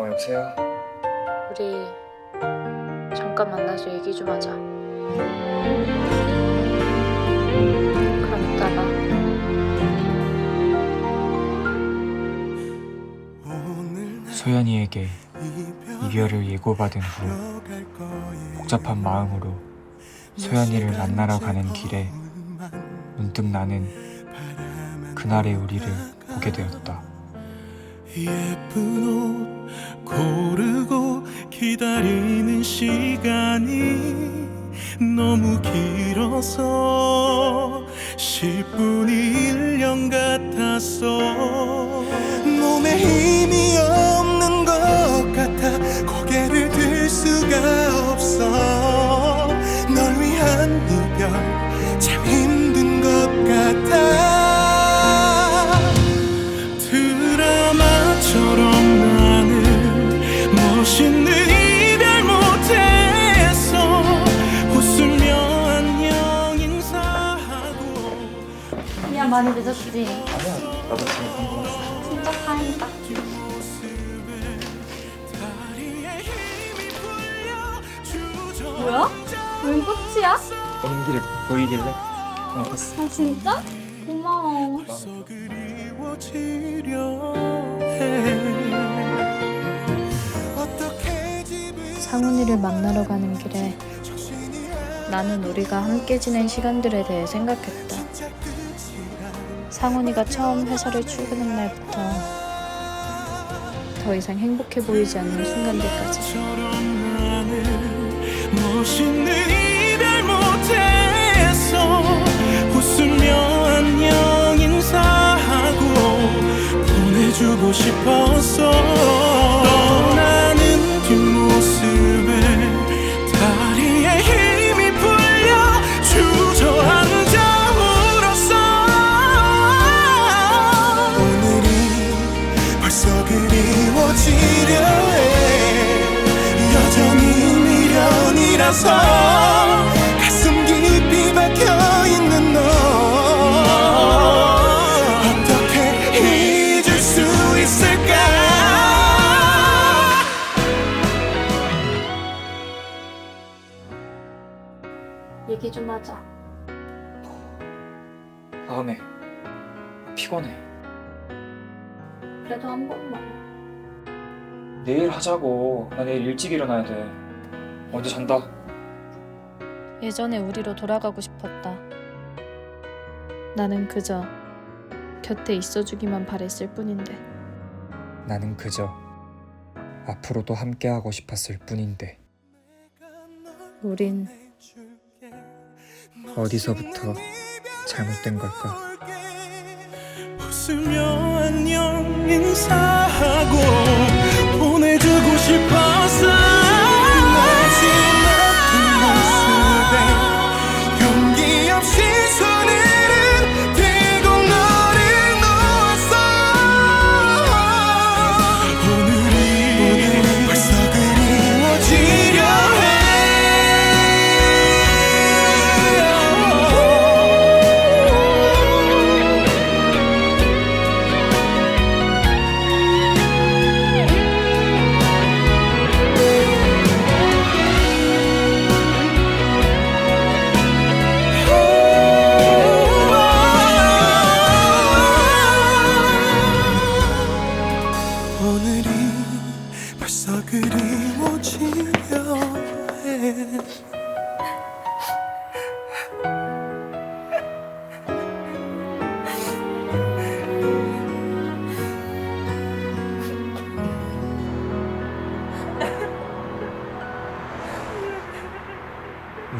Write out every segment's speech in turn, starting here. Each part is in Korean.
어 여보세요? 우리 잠깐 만나서 얘기 좀 하자. 그럼 이따가. 소연이에게 이별을 예고받은 후 복잡한 마음으로 소연이를 만나러 가는 길에 문득 나는 그날의 우리를 보게 되었다. 예쁜 옷 기다리는 시간이 너무 길어서 10분이 1년 같았어 몸에 힘 많이 늦었지. 아니야 나도 지금 한거 같어. 진짜 다행이다. 뭐야? 웬 꽃이야? 오는 길에 보이길래 어 봤어. 아 진짜? 고마워. 상훈이를 만나러 가는 길에 나는 우리가 함께 지낸 시간들에 대해 생각했다. 상훈이가 처음 회사를 출근한 날부터 더 이상 행복해 보이지 않는 순간들까지. 보내주고 싶었어 벌써 그리워지려 해 여전히 미련이라서 가슴 깊이 박혀있는 너 어떻게 잊을 수 있을까 얘기 좀 하자. 다음에 피곤해. 그래도 한 번만. 내일 하자고. 나 내일 일찍 일어나야 돼. 먼저 잔다. 예전의 우리로 돌아가고 싶었다. 나는 그저 곁에 있어주기만 바랬을 뿐인데. 나는 그저 앞으로도 함께하고 싶었을 뿐인데 우린 어디서부터 잘못된 걸까? 웃으며 안녕 인사하고 보내주고 싶었어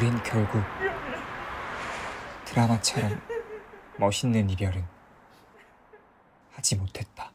우린 결국 드라마처럼 멋있는 이별은 하지 못했다.